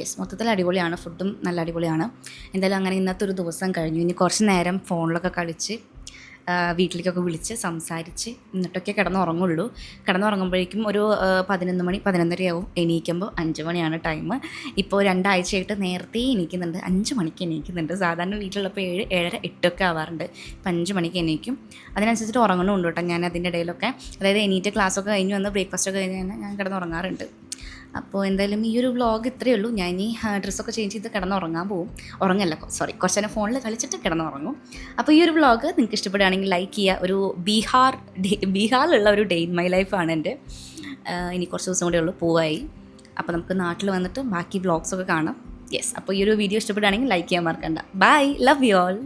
യെസ് മൊത്തത്തിൽ അടിപൊളിയാണ്. ഫുഡും നല്ല അടിപൊളിയാണ്. എന്തായാലും അങ്ങനെ ഇന്നത്തെ ഒരു ദിവസം കഴിഞ്ഞു. ഇനി കുറച്ച് നേരം ഫോണിലൊക്കെ കളിച്ച് വീട്ടിലേക്കൊക്കെ വിളിച്ച് സംസാരിച്ച് എന്നിട്ടൊക്കെ കിടന്നുറങ്ങുള്ളൂ. കിടന്നുറങ്ങുമ്പോഴേക്കും ഒരു പതിനൊന്ന് മണി പതിനൊന്നരയാവും. എണീക്കുമ്പോൾ അഞ്ച് മണിയാണ് ടൈം ഇപ്പോൾ രണ്ടാഴ്ചയായിട്ട് നേരത്തെ എണീക്കുന്നുണ്ട്. അഞ്ച് മണിക്ക് എണീക്കുന്നുണ്ട്. സാധാരണ വീട്ടിലുള്ളപ്പോൾ ഏഴ് ഏഴര എട്ടൊക്കെ ആവാറുണ്ട്. ഇപ്പം അഞ്ച് മണിക്ക് എണീക്കും. അതിനനുസരിച്ചിട്ട് ഉറങ്ങണമുണ്ട് കേട്ടോ ഞാൻ അതിന്റെ ഇടയിലൊക്കെ. അതായത് എണീറ്റ് ക്ലാസ്സൊക്കെ കഴിഞ്ഞ് വന്ന് ബ്രേക്ക്ഫാസ്റ്റ് ഒക്കെ കഴിഞ്ഞ് ഞാൻ കിടന്നുറങ്ങാറുണ്ട്. അപ്പോൾ എന്തായാലും ഈ ഒരു വ്ളോഗ് ഇത്രയേ ഉള്ളൂ. ഞാൻ ഇനി ഡ്രസ്സൊക്കെ ചേഞ്ച് ചെയ്ത് കിടന്നുറങ്ങാൻ പോകും ഉറങ്ങല്ല. സോറി കുറച്ച് നേരം ഫോണിൽ കളിച്ചിട്ട് കിടന്നുറങ്ങും. അപ്പോൾ ഈ ഒരു വ്ളോഗ് നിങ്ങൾക്ക് ഇഷ്ടപ്പെടുകയാണെങ്കിൽ ലൈക്ക് ചെയ്യുക. ഒരു ബീഹാർ ബീഹാറിലുള്ള ഒരു ഡേ ഇൻ മൈ ലൈഫാണ് എന്റെ. ഇനി കുറച്ച് ദിവസം കൂടെ ഉള്ളൂ. പോവായി. അപ്പോൾ നമുക്ക് നാട്ടിൽ വന്നിട്ട് ബാക്കി വ്ളോഗ്സൊക്കെ കാണാം. യെസ് അപ്പോൾ ഈ ഒരു വീഡിയോ ഇഷ്ടപ്പെടുകയാണെങ്കിൽ ലൈക്ക് ചെയ്യാൻ മറക്കണ്ട. Bye love you all